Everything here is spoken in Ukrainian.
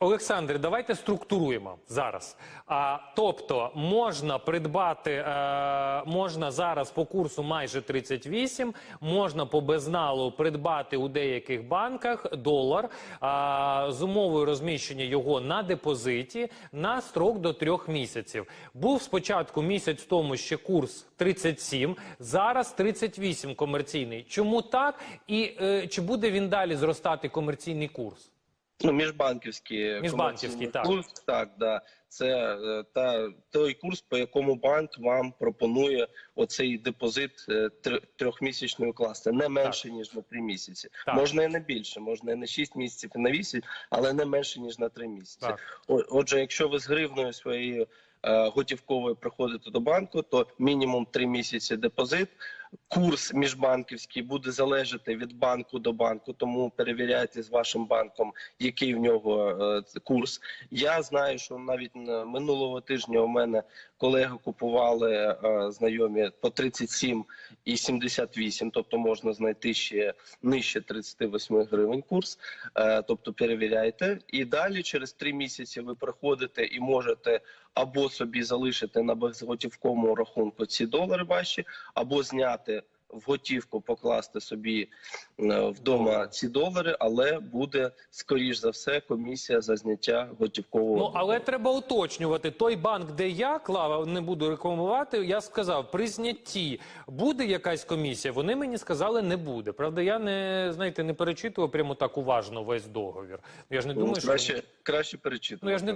Олександре, давайте структуруємо зараз. А, тобто можна придбати, е, можна зараз по курсу майже 38, можна по безналу придбати у деяких банках долар а, з умовою розміщення його на депозиті на строк до трьох місяців. Був спочатку місяць тому ще курс 37, зараз 38 комерційний. Чому так? І е, чи буде він далі зростати комерційний курс? Ну, Міжбанківський, комерційний так. курс, так, да. Це е, та той курс, по якому банк вам пропонує оцей депозит е, тр- трьохмісячний укласти, не менше ніж на три місяці. Так. Можна і не більше, можна і на шість місяців, і на вісім, але не менше ніж на три місяці. Так. Отже, якщо ви з гривною своєю е, готівковою приходите до банку, то мінімум три місяці депозит. Курс міжбанківський буде залежати від банку до банку, тому перевіряйте з вашим банком, який в нього е, курс. Я знаю, що навіть минулого тижня у мене колеги купували е, знайомі по 37 і 78, тобто можна знайти ще нижче 38 гривень курс. Е, тобто перевіряйте. І далі через три місяці ви приходите і можете або собі залишити на безготівковому рахунку ці долари ваші, або зняти в готівку, покласти собі е, вдома ці долари, але буде скоріш за все комісія за зняття готівкового. Ну але треба уточнювати. Той банк, де я клава, не буду рекламувати. Я сказав, при знятті буде якась комісія. Вони мені сказали, не буде. Правда, я не знаєте, не перечитував прямо так уважно весь договір. Я ж не Ну, думаю, що краще, краще перечитати. ну я ж не